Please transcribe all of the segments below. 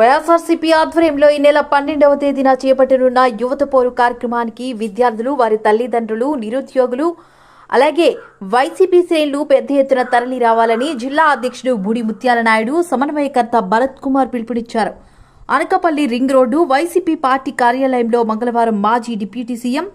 వైఎస్ఆర్సీపీ ఆధ్వర్యంలో ఈ నెల పన్నెండవ తేదీన చేపట్టనున్న యువత పోరు కార్యక్రమానికి విద్యార్థులు వారి తల్లిదండ్రులు నిరుద్యోగులు అలాగే వైసీపీ శ్రేణులు పెద్ద ఎత్తున తరలి రావాలని జిల్లా అధ్యక్షుడు బుడి ముత్యాల నాయుడు సమన్వయకర్త భరత్ కుమార్ పిలుపునిచ్చారు. Anakapalli ring road YCP party కార్యాలయంలో మంగళవారం మాజీ డిప్యూటీ సీఎం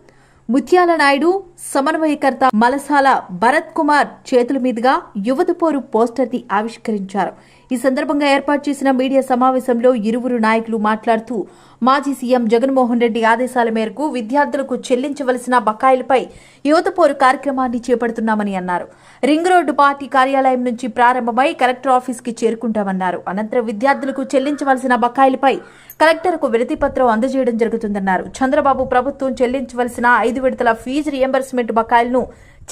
ముత్యాల నాయుడు సమన్వయకర్త మలసాల భరత్ కుమార్ చేతుల మీదుగా యువత పోరు పోస్టర్ ఆవిష్కరించారు. ఈ సందర్భంగా ఏర్పాటు చేసిన మీడియా సమావేశంలో ఇరువురు నాయకులు మాట్లాడుతూ మాజీ సీఎం జగన్మోహన్ రెడ్డి ఆదేశాల మేరకు విద్యార్థులకు చెల్లించవలసిన బకాయిలపై యువత పోరు కార్యక్రమాన్ని చేపడుతున్నామని అన్నారు. రింగ్ రోడ్డు పార్టీ కార్యాలయం నుంచి ప్రారంభమై కలెక్టర్ ఆఫీస్కి చేరుకుంటామన్నారు. అనంతరం విద్యార్థులకు చెల్లించవలసిన బకాయిలపై కలెక్టర్కు వినతి పత్రం అందజేయడం జరుగుతుందన్నారు. చంద్రబాబు ప్రభుత్వం చెల్లించవలసిన ఐదు విడతల ఫీజు రియంబర్స్మెంట్ బకాయిలను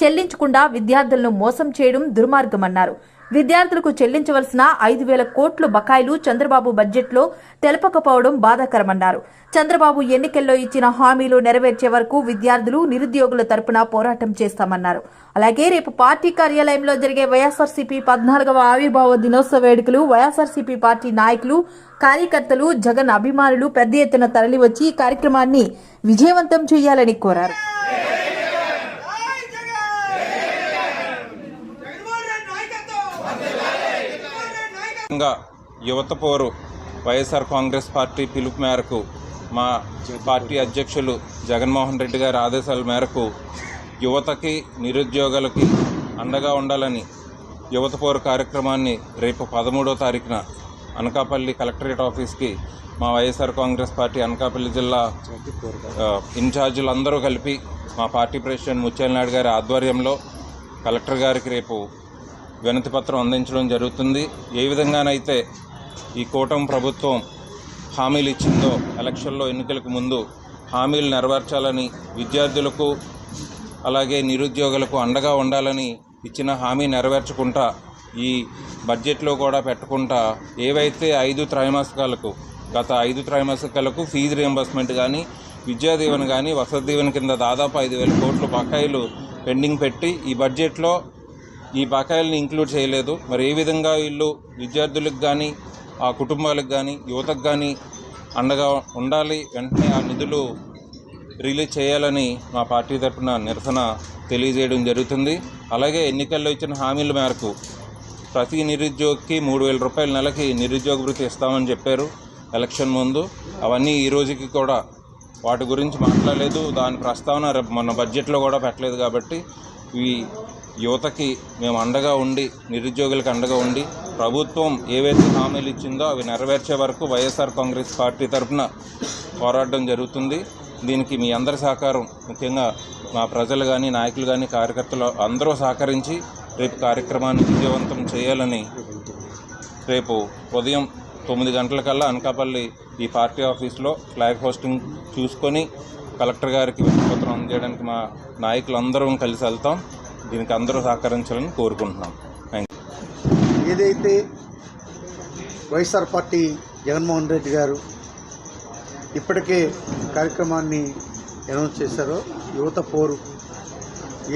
చెల్లించకుండా విద్యార్థులను మోసం చేయడం దుర్మార్గమన్నారు. విద్యార్థులకు చెల్లించవలసిన ఐదు వేల కోట్లు బకాయిలు చంద్రబాబు బడ్జెట్లో తెలపకపోవడం బాధాకరమన్నారు. చంద్రబాబు ఎన్నికల్లో ఇచ్చిన హామీలు నెరవేర్చే వరకు విద్యార్థులు నిరుద్యోగుల తరపున పోరాటం చేస్తామన్నారు. అలాగే రేపు పార్టీ కార్యాలయంలో జరిగే వైఎస్ఆర్సీపీ పద్నాలుగవ ఆవిర్భావ దినోత్సవ వేడుకలు వైఎస్ఆర్సీపీ పార్టీ నాయకులు కార్యకర్తలు జగన్ అభిమానులు పెద్ద ఎత్తున తరలివచ్చి ఈ కార్యక్రమాన్ని విజయవంతం చేయాలని కోరారు జై జగన్ జగన్మోహన్ రెడ్డి నాయకత్వం జగన్మోహన్ రెడ్డి నాయకత్వం ముఖ్యంగా యువత పోరు వైఎస్ఆర్ కాంగ్రెస్ పార్టీ పిలుపు మేరకు మా పార్టీ అధ్యక్షులు జగన్మోహన్ రెడ్డి గారి ఆదేశాల మేరకు యువతకి నిరుద్యోగులకి అండగా ఉండాలని యువత పోరు కార్యక్రమాన్ని రేపు పదమూడో తారీఖున అనకాపల్లి కలెక్టరేట్ ఆఫీస్కి మా వైఎస్ఆర్ కాంగ్రెస్ పార్టీ అనకాపల్లి జిల్లా ఇన్ఛార్జీలందరూ కలిపి మా పార్టీ ప్రెసిడెంట్ ముత్యాల గారి ఆధ్వర్యంలో కలెక్టర్ గారికి రేపు వినతి పత్రం అందించడం జరుగుతుంది. ఏ విధంగానైతే ఈ కూటమి ప్రభుత్వం హామీలు ఇచ్చిందో ఎలక్షన్లో ఎన్నికలకు ముందు హామీలు నెరవేర్చాలని విద్యార్థులకు అలాగే నిరుద్యోగులకు అండగా ఉండాలని ఇచ్చిన హామీ నెరవేర్చకుండా ఈ బడ్జెట్లో కూడా పెట్టకుండా ఏవైతే ఐదు త్రైమాసికాలకు గత ఐదు త్రైమాసికాలకు ఫీజు రియంబర్స్మెంట్ కానీ విద్యా దీవెన కానీ వసతి దీవెన కింద దాదాపు ఐదు వేల కోట్లు బకాయిలు పెండింగ్ పెట్టి ఈ బడ్జెట్లో ఈ బకాయిల్ని ఇంక్లూడ్ చేయలేదు. మరి ఏ విధంగా వీళ్ళు విద్యార్థులకు కానీ ఆ కుటుంబాలకు కానీ యువతకు కానీ అండగా ఉండాలి వెంటనే ఆ నిధులు రిలీజ్ చేయాలని మా పార్టీ తరఫున నిరసన తెలియజేయడం జరుగుతుంది. అలాగే ఎన్నికల్లో ఇచ్చిన హామీల మేరకు ప్రతి నిరుద్యోగికి మూడు వేల రూపాయల నెలకి నిరుద్యోగ వృత్తి ఇస్తామని చెప్పారు ఎలక్షన్ ముందు. అవన్నీ ఈ రోజుకి కూడా వాటి గురించి మాట్లాడలేదు. దాని ప్రస్తావన రేపు మన బడ్జెట్లో కూడా పెట్టలేదు కాబట్టి ఈ యువతకి మేము అండగా ఉండి నిరుద్యోగులకు అండగా ఉండి ప్రభుత్వం ఏవైతే హామీలు ఇచ్చిందో అవి నెరవేర్చే వరకు వైఎస్ఆర్ కాంగ్రెస్ పార్టీ తరఫున పోరాడడం జరుగుతుంది. దీనికి మీ అందరి సహకారం ముఖ్యంగా మా ప్రజలు కానీ నాయకులు కానీ కార్యకర్తలు అందరూ సహకరించి రేపు కార్యక్రమాన్ని విజయవంతం చేయాలని రేపు ఉదయం తొమ్మిది గంటలకల్లా అనకాపల్లి ఈ పార్టీ ఆఫీస్లో ఫ్లాగ్ హోస్టింగ్ చూసుకొని కలెక్టర్ గారికి వినతిపత్రం అందజేయడానికి మా నాయకులందరం కలిసి వెళ్తాం. దీనికి అందరూ సహకరించాలని కోరుకుంటున్నాం. థ్యాంక్ యూ ఏదైతే వైఎస్ఆర్ పార్టీ జగన్మోహన్ రెడ్డి గారు ఇప్పటికే కార్యక్రమాన్ని అనౌన్స్ చేశారో యువత పోరు.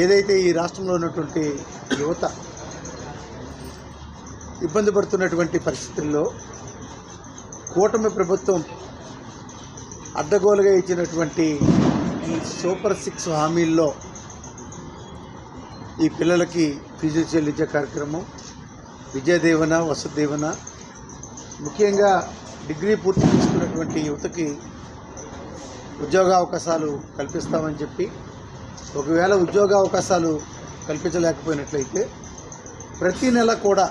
ఏదైతే ఈ రాష్ట్రంలో ఉన్నటువంటి యువత ఇబ్బంది పడుతున్నటువంటి పరిస్థితుల్లో కూటమి ప్రభుత్వం అడ్డగోలుగా ఇచ్చినటువంటి ఈ సూపర్ సిక్స్ హామీల్లో ఈ పిల్లలకి ఫీజులు చెల్లించే కార్యక్రమం విద్యాదీవన వసతి ముఖ్యంగా డిగ్రీ పూర్తి చేసుకున్నటువంటి యువతకి ఉద్యోగ అవకాశాలు కల్పిస్తామని చెప్పి ఒకవేళ ఉద్యోగ అవకాశాలు కల్పించలేకపోయినట్లయితే ప్రతి నెల కూడా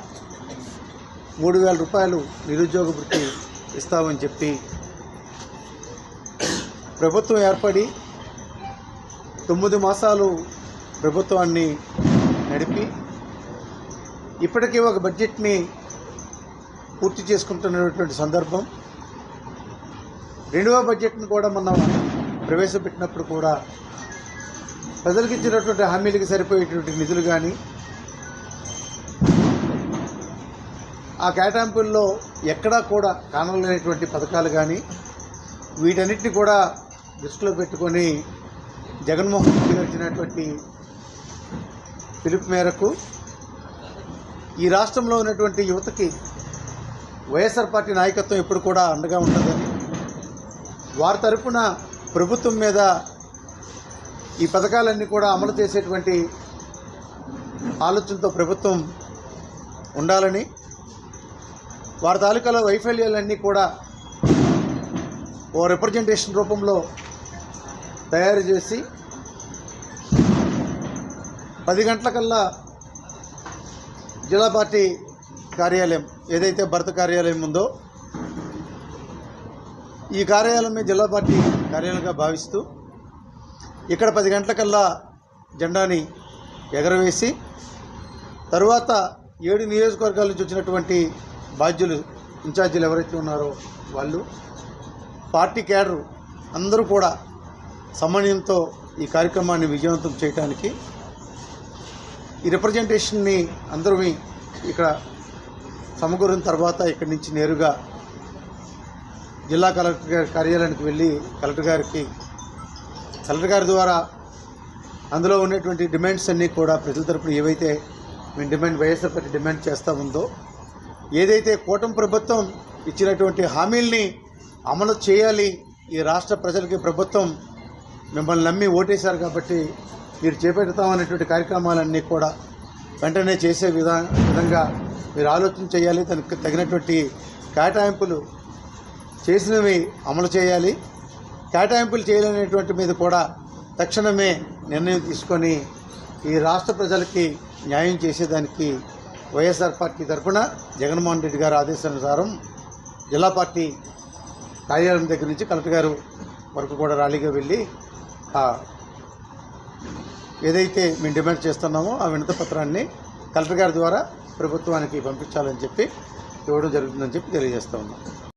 మూడు వేల రూపాయలు నిరుద్యోగ వృత్తి ఇస్తామని చెప్పి ప్రభుత్వం ఏర్పడి తొమ్మిది మాసాలు ప్రభుత్వాన్ని నడిపి ఇప్పటికే ఒక బడ్జెట్ని పూర్తి చేసుకుంటున్నటువంటి సందర్భం. రెండవ బడ్జెట్ను కూడా మనం ప్రవేశపెట్టినప్పుడు కూడా ప్రజలకు ఇచ్చినటువంటి హామీలకు సరిపోయేటువంటి నిధులు కానీ ఆ కేటాయింపుల్లో ఎక్కడా కూడా కానలేనటువంటి పథకాలు కానీ వీటన్నిటిని కూడా దృష్టిలో పెట్టుకొని జగన్మోహన్ రెడ్డి గారు ఇచ్చినటువంటి పిలుపు మేరకు ఈ రాష్ట్రంలో ఉన్నటువంటి యువతకి వైఎస్ఆర్ పార్టీ నాయకత్వం ఎప్పుడు కూడా అండగా ఉంటుందని వారి తరపున ప్రభుత్వం మీద ఈ పథకాలన్నీ కూడా అమలు చేసేటువంటి ఆలోచనతో ప్రభుత్వం ఉండాలని వారి తాలూకాలో వైఫల్యాలన్నీ కూడా ఓ రిప్రజెంటేషన్ రూపంలో తయారు చేసి పది గంటలకల్లా జిల్లా పార్టీ కార్యాలయం ఏదైతే భర్త కార్యాలయం ఉందో ఈ కార్యాలయమే జిల్లా పార్టీ కార్యాలయంగా భావిస్తూ ఇక్కడ పది గంటలకల్లా జెండాని ఎగరవేసి తరువాత ఏడు నియోజకవర్గాల నుంచి వచ్చినటువంటి బాధ్యులు ఇన్ఛార్జీలు ఎవరైతే ఉన్నారో వాళ్ళు పార్టీ క్యాడరు అందరూ కూడా సమన్వయంతో ఈ కార్యక్రమాన్ని విజయవంతం చేయడానికి ఈ రిప్రజెంటేషన్ని అందరూ ఇక్కడ సమకూరిన తర్వాత ఇక్కడి నుంచి నేరుగా జిల్లా కలెక్టర్ గారి కార్యాలయానికి వెళ్ళి కలెక్టర్ గారికి కలెక్టర్ గారి ద్వారా అందులో ఉన్నటువంటి డిమాండ్స్ అన్నీ కూడా ప్రజల తరపున ఏవైతే మేము డిమాండ్ వైఎస్ఆర్ పార్టీ డిమాండ్ చేస్తూ ఉందో ఏదైతే కూటమి ప్రభుత్వం ఇచ్చినటువంటి హామీల్ని అమలు చేయాలి ఈ రాష్ట్ర ప్రజలకి ప్రభుత్వం మిమ్మల్ని నమ్మి ఓటేశారు కాబట్టి మీరు చేపెడతామనేటువంటి కార్యక్రమాలన్నీ కూడా వెంటనే చేసే విధా విధంగా మీరు ఆలోచన చేయాలి దానికి తగినటువంటి కేటాయింపులు చేసినవి అమలు చేయాలి. కేటాయింపులు చేయలేనటువంటి మీద కూడా తక్షణమే నిర్ణయం తీసుకొని ఈ రాష్ట్ర ప్రజలకి న్యాయం చేసేదానికి వైఎస్ఆర్ పార్టీ తరఫున జగన్మోహన్ రెడ్డి గారి ఆదేశానుసారం జిల్లా పార్టీ కార్యాలయం దగ్గర నుంచి కలెక్టర్ గారు వరకు కూడా ర్యాలీగా వెళ్ళి ఏదైతే మేము డిమాండ్ చేస్తున్నామో ఆ వినతి పత్రాన్ని కలెక్టర్ గారి ద్వారా ప్రభుత్వానికి పంపించాలని చెప్పి ఇవ్వడం జరుగుతుందని చెప్పి తెలియజేస్తా ఉన్నాం.